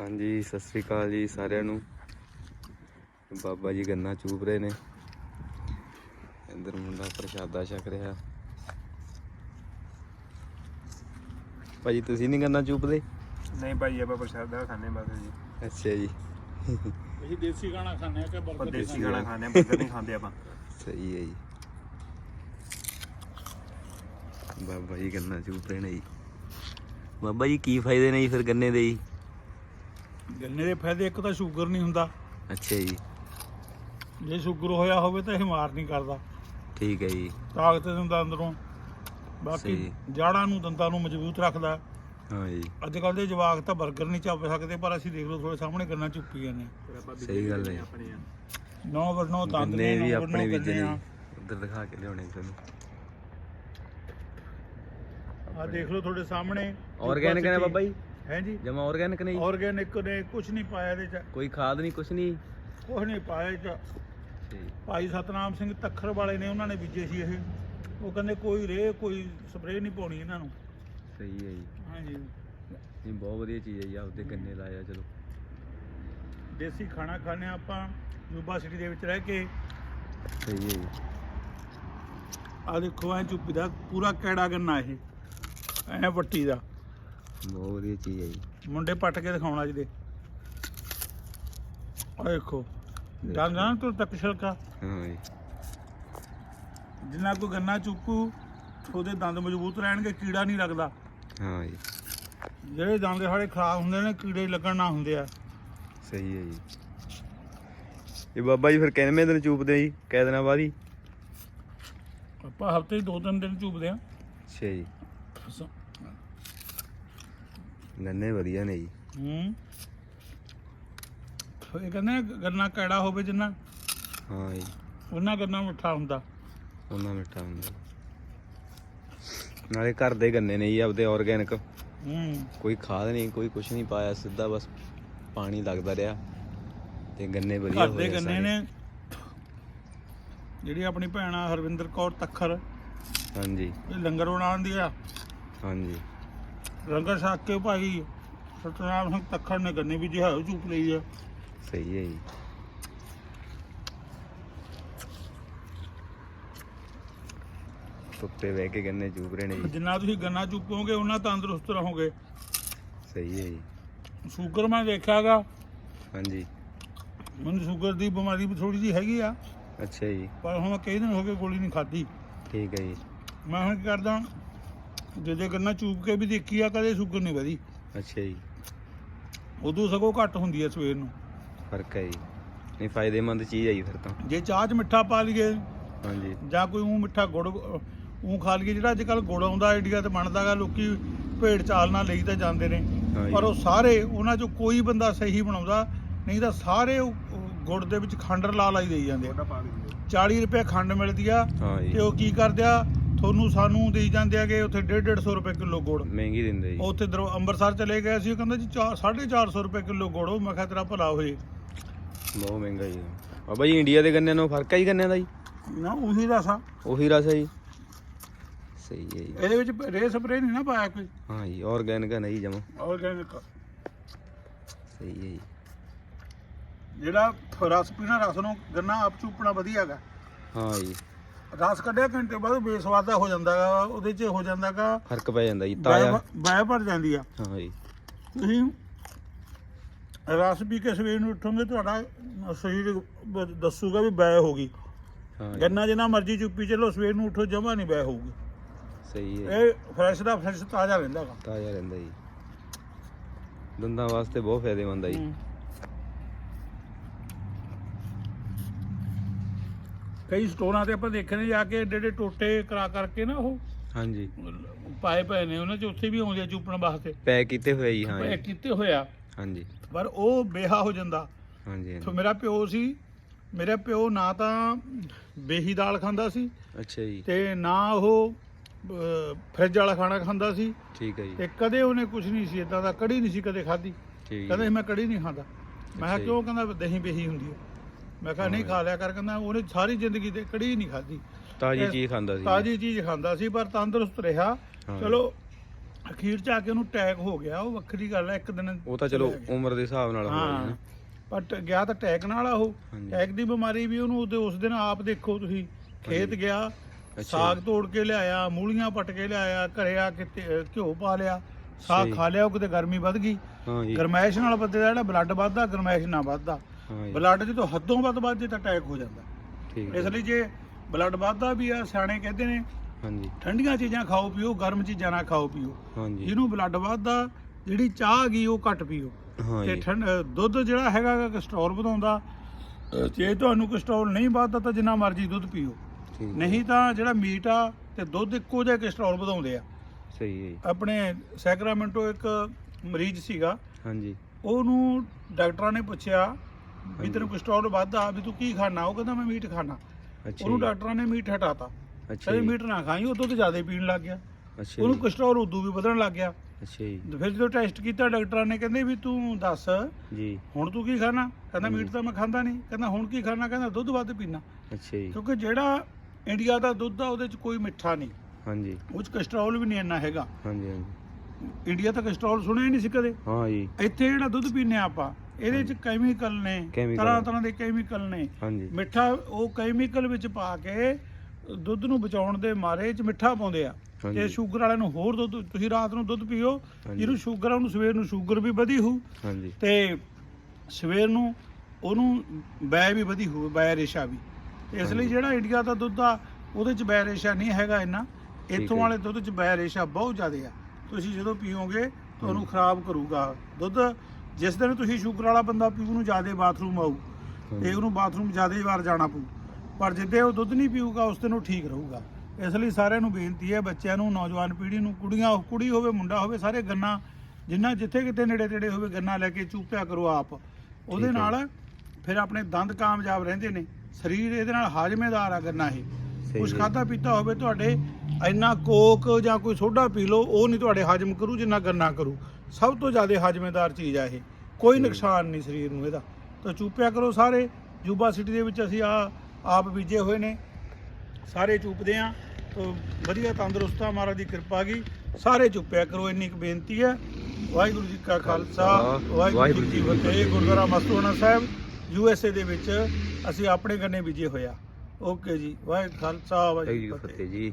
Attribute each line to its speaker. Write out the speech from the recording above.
Speaker 1: ਹਾਂਜੀ ਸਤਿ ਸ੍ਰੀ ਅਕਾਲ ਜੀ ਸਾਰਿਆਂ ਨੂੰ। ਬਾਬਾ ਜੀ ਗੰਨਾ ਚੂਪ ਰਹੇ ਨੇ। ਇੰਦਰ ਮੁੰਡਾ ਪ੍ਰਸ਼ਾਦਾ ਛਕ ਰਿਹਾ। ਭਾਜੀ ਤੁਸੀਂ ਨਹੀਂ ਗੰਨਾ ਚੂਪਦੇ?
Speaker 2: ਨਹੀਂ ਭਾਈ ਆਪਾਂ ਪ੍ਰਸ਼ਾਦਾ ਖਾਣੇ ਬਸ ਜੀ।
Speaker 1: ਅੱਛਾ ਜੀ।
Speaker 3: ਅਸੀਂ ਦੇਸੀ ਖਾਣਾ ਖਾਂਦੇ ਆ ਕਿ ਬਰਗਰ
Speaker 2: ਦੇਸੀ ਖਾਣਾ ਖਾਣੇ ਆ ਬਰਗਰ ਨਹੀਂ ਖਾਂਦੇ ਆਪਾਂ।
Speaker 1: ਸਹੀ ਹੈ ਜੀ। ਬਾਬਾ ਜੀ ਗੰਨਾ ਚੂਪ ਰਹੇ ਨੇ ਜੀ। ਬਾਬਾ ਜੀ ਕੀ ਫਾਇਦੇ ਨੇ ਜੀ ਫਿਰ ਗੰਨੇ ਦੇ ਜੀ?
Speaker 3: ਗੰਨੇ ਦੇ ਫਾਇਦੇ ਇੱਕ ਤਾਂ ਸ਼ੂਗਰ ਨਹੀਂ ਹੁੰਦਾ।
Speaker 1: ਅੱਛਾ ਜੀ।
Speaker 3: ਜੇ ਸ਼ੂਗਰ ਹੋਇਆ ਹੋਵੇ ਤਾਂ ਇਹ ਮਾਰ ਨਹੀਂ ਕਰਦਾ।
Speaker 1: ਠੀਕ ਹੈ ਜੀ।
Speaker 3: ਤਾਕਤ ਦਿੰਦਾ ਅੰਦਰੋਂ। ਬਾਕੀ। ਜਾੜਾਂ ਨੂੰ ਦੰਦਾਂ ਨੂੰ ਮਜ਼ਬੂਤ ਰੱਖਦਾ।
Speaker 1: ਹਾਂ ਜੀ।
Speaker 3: ਅੱਜ ਕੱਲ ਦੇ ਜਵਾਕ ਤਾਂ 버ਗਰ ਨਹੀਂ ਚੱਪ ਸਕਦੇ ਪਰ ਅਸੀਂ ਦੇਖ ਲਓ ਤੁਹਾਡੇ ਸਾਹਮਣੇ ਗੰਨਾ ਚੁੱਪੀ ਜਾਂਦੇ
Speaker 1: ਸਹੀ ਗੱਲ ਹੈ
Speaker 2: ਆਪਣੇ ਆ
Speaker 3: ਨੌ ਵਰਨੋਂ ਦੰਦ
Speaker 1: ਗੰਨੇ
Speaker 3: ਨੇ
Speaker 1: ਵੀ
Speaker 3: ਨੌ
Speaker 1: ਆਪਣੇ ਵਿੱਚ ਨੇ
Speaker 3: ਆ।
Speaker 1: ਉਧਰ ਦਿਖਾ ਕੇ ਲਿਆਉਣੇ ਤੁਹਾਨੂੰ।
Speaker 3: ਆਹ ਦੇਖ ਲਓ ਤੁਹਾਡੇ ਸਾਹਮਣੇ।
Speaker 1: ਆਰਗੈਨਿਕ ਨੇ ਬਾਬਾ ਜੀ?
Speaker 3: ਹੈ ਜੀ।
Speaker 1: ਜਮਾ ਆਰਗੈਨਿਕ ਨਹੀਂ?
Speaker 3: ਆਰਗੈਨਿਕ ਨੇ ਕੁਝ ਨਹੀਂ ਪਾਇਆ ਇਹਦੇ ਚ।
Speaker 1: ਕੋਈ ਖਾਦ ਨਹੀਂ ਕੁਛ ਨਹੀਂ?
Speaker 3: ਕੁਝ ਨਹੀਂ ਪਾਇਆ ਇਹ ਚ। ਭਾਈ ਸਤਨਾਮ ਸਿੰਘ ਤੱਖਰ ਵਾਲੇ ਨੇ ਉਹਨਾਂ ਨੇ ਬੀਜੇ ਸੀ ਇਹ। ਉਹ ਕਹਿੰਦੇ ਕੋਈ ਰੇ ਕੋਈ ਸਪਰੇਅ ਨਹੀਂ ਪਾਉਣੀ ਇਹਨਾਂ ਨੂੰ।
Speaker 1: ਸਹੀ ਹੈ ਜੀ।
Speaker 3: ਹਾਂਜੀ।
Speaker 1: ਨਹੀਂ ਬਹੁਤ ਵਧੀਆ ਚੀਜ਼ ਹੈ ਜੀ ਆਪਦੇ ਗੰਨੇ ਲਾਇਆ ਚਲੋ।
Speaker 3: ਦੇਸੀ ਖਾਣਾ ਖਾਣੇ ਆਪਾਂ ਯੂਬਾ ਸਿਟੀ ਦੇ ਵਿੱਚ ਰਹਿ ਕੇ।
Speaker 1: ਸਹੀ ਹੈ ਜੀ।
Speaker 3: ਆ ਦੇਖੋ ਐ ਚੁੱਪੀ ਦਾ ਪੂਰਾ ਕੈੜਾ ਗੰਨਾ ਇਹ ਐ ਵੱਟੀ ਦਾ।
Speaker 1: ਬਹੁਤ ਵਧੀਆ ਚੀਜ਼ ਹੈ ਜੀ।
Speaker 3: ਮੁੰਡੇ ਪੱਟ ਕੇ ਦਿਖਾਉਣਾ ਅੱਜ ਦੇ। ਆ ਦੇਖੋ ਡਾਂਗਾਂ ਤੋਂ ਤੱਕ ਛਲਕਾ।
Speaker 1: ਹਾਂ ਜੀ।
Speaker 3: ਜਿੰਨਾ ਕੋਈ ਗੰਨਾ ਚੁੱਕੂ ਉਹਦੇ ਦੰਦ ਮਜ਼ਬੂਤ ਰਹਿਣਗੇ ਕੀੜਾ ਨਹੀਂ ਲੱਗਦਾ।
Speaker 1: ਹਾਂ ਜੀ।
Speaker 3: ਜਿਹੜੇ ਦੰਦ ਸਾਡੇ ਖਰਾਬ ਹੁੰਦੇ ਨੇ ਕੀੜੇ ਲੱਗਣ ਨਾ ਹੁੰਦੇ ਆ।
Speaker 1: ਸਹੀ ਹੈ ਜੀ। ਇਹ ਬਾਬਾ ਜੀ ਫਿਰ ਕਿੰਨੇ ਦਿਨ ਚੂਪਦੇ ਜੀ? ਕਿਹ ਦਿਨਾਂ ਬਾਅਦ ਹੀ।
Speaker 3: ਆਪਾਂ ਹਫ਼ਤੇ ਦੋ ਤਿੰਨ ਦਿਨ ਚੁੱਪਦੇ ਆ।
Speaker 1: ਅੱਛਾ ਜੀ। ਗੰਨੇ ਵਧੀਆ ਨੇ ਜੀ।
Speaker 3: ਹੂੰ। ਇਹ ਕਹਿੰਦੇ ਗੰਨਾ ਕੈੜਾ ਹੋਵੇ ਜਿੰਨਾ
Speaker 1: ਹਾਂ ਜੀ।
Speaker 3: ਉਹਨਾਂ ਗੰਨਾ ਮਿੱਠਾ ਹੁੰਦਾ।
Speaker 1: ਉਹਨਾਂ ਮਿੱਠਾ ਹੁੰਦਾ। ਨਾਲੇ ਘਰ ਦੇ ਗੰਨੇ ਨੇ ਜੀ ਆਪਦੇ ਆਰਗੈਨਿਕ
Speaker 3: ਹੂੰ।
Speaker 1: ਕੋਈ ਖਾਦ ਨਹੀਂ ਕੋਈ ਕੁਛ ਨਹੀਂ ਪਾਇਆ ਸਿੱਧਾ ਬਸ ਪਾਣੀ ਲੱਗਦਾ ਰਿਹਾ ਤੇ ਗੰਨੇ ਵਧੀਆ
Speaker 3: ਘਰ ਦੇ
Speaker 1: ਹੋਏ
Speaker 3: ਗੰਨੇ
Speaker 1: ਸਾਰੇ।
Speaker 3: ਨੇ। ਜਿਹੜੀ ਆਪਣੀ ਭੈਣ ਆ ਹਰਵਿੰਦਰ ਕੌਰ ਤੱਖਰ
Speaker 1: ਹਾਂਜੀ।
Speaker 3: ਇਹ ਲੰਗਰ ਬਣਾਉਂਦੀ ਆ।
Speaker 1: ਹਾਂਜੀ।
Speaker 3: ਲੰਗਰ ਛਕ ਕੇ ਭਾਈ ਸਤਨਾਮ ਸਿੰਘ ਤੱਖਰ ਨੇ ਗੰਨੇ ਵੀ ਜਿਹਾ ਚੂਪ ਲਈ ਆ।
Speaker 1: ਸਹੀ ਹੈ ਜੀ। ਧੁੱਪੇ ਬਹਿ ਕੇ ਗੰਨੇ ਚੂਪ ਰਹੇ ਨੇ ਜੀ।
Speaker 3: ਜਿੰਨਾ ਤੁਸੀਂ ਗੰਨਾ ਚੂਪੋਗੇ ਉਹਨਾਂ ਤੰਦਰੁਸਤ ਰਹੋਗੇ।
Speaker 1: ਸਹੀ ਹੈ ਜੀ।
Speaker 3: ਸ਼ੂਗਰ ਮੈਂ ਦੇਖਿਆਗਾ
Speaker 1: ਹਾਂਜੀ।
Speaker 3: ਮੈਨੂੰ ਸ਼ੂਗਰ ਦੀ ਬਿਮਾਰੀ ਵੀ ਥੋੜੀ ਜਿਹੀ ਹੈਗੀ ਆ।
Speaker 1: ਅੱਛਾ ਜੀ।
Speaker 3: ਪਰ ਹੁਣ ਕਈ ਦਿਨ ਹੋ ਗਏ ਗੋਲੀ ਨਹੀਂ ਖਾਧੀ।
Speaker 1: ਠੀਕ ਹੈ ਜੀ।
Speaker 3: ਮੈਂ ਹੁਣ ਕੀ ਕਰਦਾ ਜਦੋਂ ਗੰਨਾ ਚੂਪ ਕੇ ਵੀ ਦੇਖੀ ਆ ਕਦੇ ਸ਼ੂਗਰ ਨਹੀਂ ਵਧੀ।
Speaker 1: ਅੱਛਾ ਜੀ।
Speaker 3: ਉਦੋਂ ਸਗੋਂ ਘੱਟ ਹੁੰਦੀ ਹੈ ਸਵੇਰ ਨੂੰ।
Speaker 1: ਫ਼ਰਕ ਹੈ ਜੀ। ਨਹੀਂ ਫਾਇਦੇਮੰਦ ਚੀਜ਼ ਹੈ ਜੀ ਫਿਰ ਤਾਂ।
Speaker 3: ਜੇ ਚਾਹ 'ਚ ਮਿੱਠਾ ਪਾ ਲਈਏ
Speaker 1: ਹਾਂਜੀ।
Speaker 3: ਜਾਂ ਕੋਈ ਉਹ ਮਿੱਠਾ ਗੁੜ ਉਹ ਖਾ ਲਈਏ ਜਿਹੜਾ ਅੱਜ ਕੱਲ ਗੁੜ ਆਉਂਦਾ ਇੰਡੀਆ ਤੇ ਬਣਦਾਗਾ ਲੋਕੀ ਭੇਡ ਚਾਲ ਨਾਲ ਲਈ ਤਾਂ ਜਾਂਦੇ ਨੇ। ਪਰ ਉਹ ਸਾਰੇ ਉਹਨਾਂ 'ਚੋਂ ਕੋਈ ਬੰਦਾ ਸਹੀ ਬਣਾਉਂਦਾ ਨਹੀਂ ਤਾਂ ਸਾਰੇ ਗੁੜ ਦੇ ਵਿੱਚ ਖੰਡ ਲਾ ਲਾਈ ਦੇਈ ਜਾਂਦੇ ਆ।
Speaker 2: ਉਹਦਾ ਪਾ ਦਿੰਦੇ
Speaker 3: 40 ਰੁਪਏ ਖੰਡ ਮਿਲਦੀ ਆ ਤੇ ਉਹ ਕੀ ਕਰਦੇ ਆ? ਤੁਹਾਨੂੰ ਸਾਨੂੰ ਦੇਈ ਜਾਂਦੇ ਆਗੇ ਉੱਥੇ 1.5 150 ਰੁਪਏ ਕਿਲੋ ਗੁੜ।
Speaker 1: ਮਹਿੰਗੀ ਦਿੰਦੇ ਜੀ।
Speaker 3: ਉੱਥੇ ਦਰ ਅੰਮ੍ਰਿਤਸਰ ਚਲੇ ਗਏ ਸੀ ਉਹ ਕਹਿੰਦਾ ਜੀ 450 ਰੁਪਏ ਕਿਲੋ ਗੁੜ ਉਹ ਮੈਂ ਕਿਹਾ ਤੇਰਾ ਭਲਾ ਹੋਏ।
Speaker 1: ਬਹੁਤ ਮਹਿੰਗਾ ਜੀ। ਬਾਬਾ ਜੀ ਇੰਡੀਆ ਦੇ ਗੰਨਿਆਂ ਨੂੰ ਫ਼ਰਕ ਹੈ ਜੀ ਗੰਨਿਆਂ ਦਾ ਜੀ?
Speaker 3: ਨਾ ਉਹੀ ਰਸਾ
Speaker 1: ਉਹੀ ਰਸ ਹੈ ਜੀ। ਸਹੀ ਹੈ ਜੀ।
Speaker 3: ਇਹਦੇ ਵਿੱਚ ਰੇ ਸਪਰੇ ਨਹੀਂ ਨਾ ਪਾਇਆ ਕੋਈ?
Speaker 1: ਹਾਂ ਜੀ ਆਰਗੈਨਿਕ ਹੈ ਨਹੀਂ ਜਮਾ।
Speaker 3: ਆਰਗੈਨਿਕ
Speaker 1: ਸਹੀ ਹੈ ਜੀ।
Speaker 3: ਜਿਹੜਾ ਰਸ ਪੀਣਾ ਰਸ ਨੂੰ ਗੰਨਾ ਆਪ ਚੂਪਣਾ ਵਧੀਆ ਹੈਗਾ।
Speaker 1: ਹਾਂ ਜੀ।
Speaker 3: ਰਸ ਕੱਢਿਆ ਘੰਟੇ ਬਾਅਦ ਬੇਸਵਾਦਾ ਹੋ ਜਾਂਦਾਗਾ ਉਹਦੇ 'ਚ ਹੋ ਜਾਂਦਾਗਾ।
Speaker 1: ਫ਼ਰਕ ਪੈ ਜਾਂਦਾ ਜੀ ਤਾਜ਼ਾ
Speaker 3: ਬੈ ਭਰ ਜਾਂਦੀ ਆ।
Speaker 1: ਹਾਂ ਜੀ।
Speaker 3: ਤੁਸੀਂ ਰਸ ਪੀ ਕੇ ਸਵੇਰ ਨੂੰ ਉੱਠੋਗੇ ਤੁਹਾਡਾ ਸਰੀਰ ਦੱਸੂਗਾ ਵੀ ਬੈ ਹੋ ਗਈ।
Speaker 1: ਹਾਂ ਜੀ।
Speaker 3: ਗੰਨਾ ਜਿੰਨਾ ਮਰਜ਼ੀ ਚੁੱਪੀ ਚੱਲੋ ਸਵੇਰ ਨੂੰ ਉੱਠੋ ਜਮਾ ਨਹੀਂ ਬੈ ਹੋਊਗੀ।
Speaker 1: ਸਹੀ ਹੈ।
Speaker 3: ਇਹ ਫਰੈਸ਼ ਦਾ ਫਰੈਸ਼ ਤਾਜ਼ਾ ਰਹਿੰਦਾ ਗਾ
Speaker 1: ਤਾਜ਼ਾ ਰਹਿੰਦਾ ਜੀ। ਦੰਦਾਂ ਵਾਸਤੇ ਬਹੁਤ ਫਾਇਦੇਮੰਦ ਹੈ ਜੀ।
Speaker 3: ਕਈ ਸਟੋਰਾਂ ਤੇ ਆਪਾਂ ਦੇਖਣੇ ਜਾ ਕੇ ਏਡੇ ਏਡੇ ਟੋਟੇ ਕਰਾ ਕਰਕੇ ਨਾ ਉਹ।
Speaker 1: ਹਾਂਜੀ।
Speaker 3: ਪਾਏ ਪਏ ਨੇ ਉਹਨਾਂ 'ਚ ਉੱਥੇ ਵੀ ਆਉਂਦੇ ਆ ਚੁੱਪਣ ਵਾਸਤੇ।
Speaker 1: ਪੈਕ ਕੀਤੇ ਹੋਏ ਜੀ ਹਾਂ ਜੀ।
Speaker 3: ਕੀਤੇ ਹੋਇਆ
Speaker 1: ਹਾਂਜੀ।
Speaker 3: ਪਰ ਉਹ ਬੇਹਾ ਹੋ ਜਾਂਦਾ।
Speaker 1: ਹਾਂਜੀ
Speaker 3: ਸੋ ਮੇਰਾ ਪਿਓ ਸੀ ਮੇਰਾ ਪਿਓ ਨਾ ਤਾਂ ਬੇਹੀ ਦਾਲ ਖਾਂਦਾ ਸੀ
Speaker 1: ਅੱਛਾ ਜੀ।
Speaker 3: ਤੇ ਨਾ ਉਹ ਫਰਿੱਜ ਵਾਲਾ ਖਾਣਾ ਖਾਂਦਾ ਸੀ।
Speaker 1: ਠੀਕ ਹੈ ਜੀ।
Speaker 3: ਤੇ ਕਦੇ ਉਹਨੇ ਕੁਝ ਨਹੀਂ ਸੀ ਇਦਾਂ ਦਾ ਕੜੀ ਨਹੀਂ ਸੀ ਕਦੇ ਖਾਧੀ। ਕਹਿੰਦਾ ਸੀ ਮੈਂ ਕੜੀ ਨਹੀਂ ਖਾਂਦਾ। ਮੈਂ ਕਿਹਾ। ਕਿਉਂ? ਕਹਿੰਦਾ ਦਹੀਂ ਬੇਹੀ ਹੁੰਦੀ ਹੈ। ਮੈਂ ਕਿਹਾ ਨਹੀਂ ਖਾ ਲਿਆ ਕਰ ਕਹਿੰਦਾ ਉਹਨੇ ਸਾਰੀ ਜ਼ਿੰਦਗੀ ਤੇ ਕੜੀ ਨਹੀਂ ਖਾਧੀ।
Speaker 1: ਤਾਜ਼ੀ ਚੀਜ਼ ਖਾਂਦਾ ਸੀ।
Speaker 3: ਤਾਜ਼ੀ ਚੀਜ਼ ਖਾਂਦਾ ਸੀ ਪਰ ਤੰਦਰੁਸਤ ਰਿਹਾ। ਚਲੋ ਅਖੀਰ ਚ ਆ ਕੇ ਉਹਨੂੰ ਅਟੈਕ ਹੋ ਗਿਆ ਉਹ ਵੱਖਰੀ ਗੱਲ ਹੈ ਇੱਕ ਦਿਨ
Speaker 1: ਉਹ ਤਾਂ ਚਲੋ
Speaker 3: ਗਿਆ।
Speaker 1: ਉਮਰ ਦੇ ਹਿਸਾਬ ਨਾਲ
Speaker 3: ਹਾਂ। ਬਟ ਗਿਆ ਤਾਂ ਅਟੈਕ ਨਾਲ ਆ ਉਹ। ਅਟੈਕ ਦੀ ਬਿਮਾਰੀ ਵੀ ਉਹਨੂੰ ਉਹਦੇ ਉਸ ਦਿਨ ਆਪ ਦੇਖੋ ਤੁਸੀਂ ਖੇਤ। ਗਿਆ ਸਾਗ ਤੋੜ ਕੇ ਲਿਆਇਆ ਮੂਲੀਆਂ ਪੱਟ ਕੇ ਲਿਆਇਆ ਘਰੇ ਆ ਕੇ ਘਿਓ ਪਾ ਲਿਆ ਸਾਗ। ਖਾ ਲਿਆ ਉਹ ਕਿਤੇ ਗਰਮੀ ਵੱਧ ਗਈ।
Speaker 1: ਹਾਂ ਜੀ।
Speaker 3: ਗਰਮੈਸ਼ ਨਾਲ ਬੰਦੇ ਦਾ ਜਿਹੜਾ ਬਲੱਡ ਵੱਧਦਾ ਗਰਮੈਸ਼ ਨਾ ਵੱਧਦਾ। ਬਲੱਡ ਜਦੋਂ ਹੱਦੋਂ ਵੱਧ ਵੱਧ ਜੇ ਤਾਂ ਅਟੈਕ ਹੋ ਜਾਂਦਾ।
Speaker 1: ਠੀਕ
Speaker 3: ਇਸ ਲਈ ਜੇ ਬਲੱਡ ਵੱਧਦਾ ਵੀ ਆ ਸਿਆਣੇ ਕਹਿੰਦੇ ਨੇ
Speaker 1: ਹਾਂਜੀ।
Speaker 3: ਠੰਡੀਆਂ ਚੀਜ਼ਾਂ ਖਾਓ ਪੀਓ ਗਰਮ ਚੀਜ਼ਾਂ ਨਾ ਖਾਓ ਪੀਓ।
Speaker 1: ਹਾਂਜੀ।
Speaker 3: ਜਿਹਨੂੰ ਬਲੱਡ ਵੱਧਦਾ ਜਿਹੜੀ ਚਾਹ ਗਈ ਉਹ ਘੱਟ ਪੀਓ। ਤੇ ਠੰਡ ਦੁੱਧ ਜਿਹੜਾ ਹੈਗਾ ਕੋਲੇਸਟ੍ਰੋਲ ਵਧਾਉਂਦਾ। ਜੇ ਤੁਹਾਨੂੰ ਕੋਲੇਸਟ੍ਰੋਲ ਨਹੀਂ ਵੱਧਦਾ ਤਾਂ ਜਿੰਨਾ ਮਰਜ਼ੀ ਦੁੱਧ ਪੀਓ। ਨਹੀਂ ਤਾਂ ਜਿਹੜਾ ਮੀਟ ਆ ਤੇ ਦੁੱਧ ਇੱਕੋ ਜਿਹਾ ਕੋਲੇਸਟ੍ਰੋਲ ਵਧਾਉਂਦੇ ਆ।
Speaker 1: ਸਹੀ ਹੈ
Speaker 3: ਆਪਣੇ ਸੈਕਰਾਮੈਂਟੋ ਇੱਕ ਮਰੀਜ਼ ਸੀਗਾ।
Speaker 1: ਹਾਂਜੀ।
Speaker 3: ਉਹਨੂੰ ਡਾਕਟਰਾਂ ਨੇ ਪੁੱਛਿਆ ਵੀ। ਤੈਨੂੰ ਕੋਲੇਸਟ੍ਰੋਲ ਵੱਧਦਾ ਵੀ ਤੂੰ ਕੀ ਖਾਣਾ? ਉਹ ਕਹਿੰਦਾ ਮੈਂ ਮੀਟ ਖਾਣਾ। ਉਹਨੂੰ ਡਾਕਟਰਾਂ ਨੇ ਮੀਟ ਹਟਾਤਾ।
Speaker 1: ਅੱਛਾ ਜੀ।
Speaker 3: ਮੀਟ ਨਾ ਖਾਈ ਉਹ ਦੁੱਧ ਜ਼ਿਆਦਾ ਪੀਣ ਲੱਗ ਗਿਆ।
Speaker 1: ਅੱਛਾ
Speaker 3: ਉਹਨੂੰ ਕੋਲੇਸਟ੍ਰੋਲ ਉਦੋਂ ਵੀ ਵਧਣ ਲੱਗ ਗਿਆ।
Speaker 1: ਅੱਛਾ ਜੀ।
Speaker 3: ਤੇ ਫਿਰ ਜਦੋਂ ਟੈਸਟ ਕੀਤਾ ਡਾਕਟਰਾਂ ਨੇ ਕਹਿੰਦੇ ਵੀ ਤੂੰ ਦੱਸ
Speaker 1: ਜੀ।
Speaker 3: ਹੁਣ ਤੂੰ ਕੀ ਖਾਣਾ? ਕਹਿੰਦਾ। ਮੀਟ ਤਾਂ ਮੈਂ ਖਾਂਦਾ ਨਹੀਂ। ਕਹਿੰਦਾ ਹੁਣ ਕੀ ਖਾਣਾ? ਕਹਿੰਦਾ ਦੁੱਧ ਵੱਧ ਪੀਣਾ
Speaker 1: ਅੱਛਾ ਜੀ।
Speaker 3: ਕਿਉਂਕਿ ਜਿਹੜਾ ਇੰਡੀਆ ਦਾ ਦੁੱਧ ਆ ਉਹਦੇ 'ਚ ਕੋਈ ਮਿੱਠਾ ਨਹੀਂ।
Speaker 1: ਹਾਂਜੀ।
Speaker 3: ਉਹ 'ਚ ਕੋਲੇਸਟ੍ਰੋਲ ਵੀ ਨਹੀਂ ਇੰਨਾ ਹੈਗਾ।
Speaker 1: ਹਾਂਜੀ ਹਾਂਜੀ।
Speaker 3: ਇੰਡੀਆ ਤਾਂ ਕੋਲੇਸਟ੍ਰੋਲ ਸੁਣਿਆ ਹੀ ਨਹੀਂ ਸੀ ਕਦੇ।
Speaker 1: ਹਾਂ ਜੀ।
Speaker 3: ਇੱਥੇ ਜਿਹੜਾ ਦੁੱਧ ਪੀਨੇ ਆਪਾਂ ਇਹਦੇ 'ਚ ਕੈਮੀਕਲ ਨੇ
Speaker 1: Chemical।
Speaker 3: ਤਰ੍ਹਾਂ ਤਰ੍ਹਾਂ ਦੇ ਕੈਮੀਕਲ ਨੇ।
Speaker 1: ਹਾਂਜੀ।
Speaker 3: ਮਿੱਠਾ ਉਹ ਕੈਮੀਕਲ ਵਿੱਚ ਪਾ ਕੇ ਦੁੱਧ ਨੂੰ ਬਚਾਉਣ ਦੇ ਮਾਰੇ 'ਚ ਮਿੱਠਾ ਪਾਉਂਦੇ ਆ। ਤੇ ਸ਼ੂਗਰ ਵਾਲਿਆਂ ਨੂੰ ਹੋਰ ਦੁੱਧ ਤੁਸੀਂ ਰਾਤ ਨੂੰ ਦੁੱਧ ਪੀਓ
Speaker 1: ਹਾਂਜੀ।
Speaker 3: ਜਿਹਨੂੰ ਸ਼ੂਗਰ ਆ ਉਹਨੂੰ ਸਵੇਰ ਨੂੰ ਸ਼ੂਗਰ ਵੀ ਵਧੀ ਹੋਊ।
Speaker 1: ਹਾਂਜੀ।
Speaker 3: ਤੇ ਸਵੇਰ ਨੂੰ ਉਹਨੂੰ ਬੈ ਵੀ ਵਧੀ ਹੋਵੇ ਬੈ ਰੇਸ਼ਾ ਵੀ। ਇਸ ਲਈ
Speaker 1: ਹਾਂਜੀ।
Speaker 3: ਜਿਹੜਾ ਇੰਡੀਆ ਦਾ ਦੁੱਧ ਆ ਉਹਦੇ ਚ ਬੈ ਰੇਸ਼ਾ ਨਹੀਂ ਹੈਗਾ ਇੰਨਾ।
Speaker 1: ਠੀਕ
Speaker 3: ਇੱਥੋਂ
Speaker 1: ਹੈ।
Speaker 3: ਵਾਲੇ ਦੁੱਧ ਚ ਬੈ ਰੇਸ਼ਾ ਬਹੁਤ ਜ਼ਿਆਦਾ ਆ। ਤੁਸੀਂ ਜਦੋਂ ਪੀਓਗੇ ਤੁਹਾਨੂੰ। ਖਰਾਬ ਕਰੂਗਾ। ਦੁੱਧ ਜਿਸ ਦਿਨ ਤੁਸੀਂ ਸ਼ੂਗਰ ਵਾਲਾ ਬੰਦਾ ਪੀਊ ਨੂੰ ਜ਼ਿਆਦਾ ਬਾਥਰੂਮ ਆਊ ਤੇ। ਉਹਨੂੰ ਬਾਥਰੂਮ ਜ਼ਿਆਦਾ ਵਾਰ ਜਾਣਾ ਪਊ। ਪਰ ਜਿੱਦੇ ਉਹ ਦੁੱਧ ਨਹੀਂ ਪੀਊਗਾ ਉਸ ਦਿਨ ਉਹ ਠੀਕ ਰਹੂਗਾ। ਇਸ ਲਈ ਸਾਰਿਆਂ ਨੂੰ ਬੇਨਤੀ ਹੈ ਬੱਚਿਆਂ ਨੂੰ ਨੌਜਵਾਨ ਪੀੜ੍ਹੀ ਨੂੰ ਕੁੜੀਆਂ ਕੁੜੀ ਹੋਵੇ ਮੁੰਡਾ ਹੋਵੇ ਸਾਰੇ ਗੰਨਾ ਜਿੰਨਾ ਜਿੱਥੇ ਕਿਤੇ ਨੇੜੇ ਤੇੜੇ ਹੋਵੇ ਗੰਨਾ ਲੈ ਕੇ ਚੂਪਿਆ ਕਰੋ ਆਪ। ਉਹਦੇ। ਨਾਲ ਫਿਰ ਆਪਣੇ ਦੰਦ ਕਾਮਯਾਬ ਰਹਿੰਦੇ ਨੇ। ਸਰੀਰ ਇਹਦੇ ਨਾਲ ਹਾਜ਼ਮੇਦਾਰ ਆ ਗੰਨਾ ਇਹ। ਕੁਛ। ਖਾਧਾ ਪੀਤਾ ਹੋਵੇ ਤੁਹਾਡੇ ਇੰਨਾ ਕੋਕ ਜਾਂ ਕੋਈ ਸੋਡਾ ਪੀ ਲਓ ਉਹ ਨਹੀਂ ਤੁਹਾਡੇ ਹਜਮ ਕਰੂ ਜਿੰਨਾ ਗੰਨਾ ਕਰੂ। ਸਭ ਤੋਂ ਜ਼ਿਆਦਾ ਹਾਜ਼ਮੇਦਾਰ ਚੀਜ਼ ਆ ਇਹ। ਕੋਈ। ਨੁਕਸਾਨ ਨਹੀਂ ਸਰੀਰ ਨੂੰ ਇਹਦਾ। ਤਾਂ ਚੂਪਿਆ ਕਰੋ ਸਾਰੇ। ਜੂਬਾ ਸਿਟੀ ਦੇ ਵਿੱਚ ਅਸੀਂ ਆ ਆਪ ਬੀਜੇ ਹੋਏ ਨੇ। ਸਾਰੇ ਚੂਪਦੇ ਆ। ਤੋ ਵਧੀਆ ਤੰਦਰੁਸਤ ਆ ਮਹਾਰਾਜ ਦੀ ਕਿਰਪਾ ਗਈ। ਸਾਰੇ ਚੁੱਪਿਆ ਕਰੋ ਇੰਨੀ ਕੁ ਬੇਨਤੀ ਹੈ। ਵਾਹਿਗੁਰੂ ਜੀ ਕਾ ਖਾਲਸਾ ਵਾਹਿਗੁਰੂ ਜੀ ਕੀ ਫਤਿਹ। Gurdwara Mastuana Sahib U S A ਦੇ ਵਿੱਚ ਅਸੀਂ ਆਪਣੇ ਗੰਨੇ ਬੀਜੇ ਹੋਇਆ ਓਕੇ ਜੀ ਵਾਹਿਗੁਰੂ ਖਾਲਸਾ ਵਾਹਿਗੁਰੂ ਕੀ
Speaker 1: ਫਤਿਹ ਜੀ।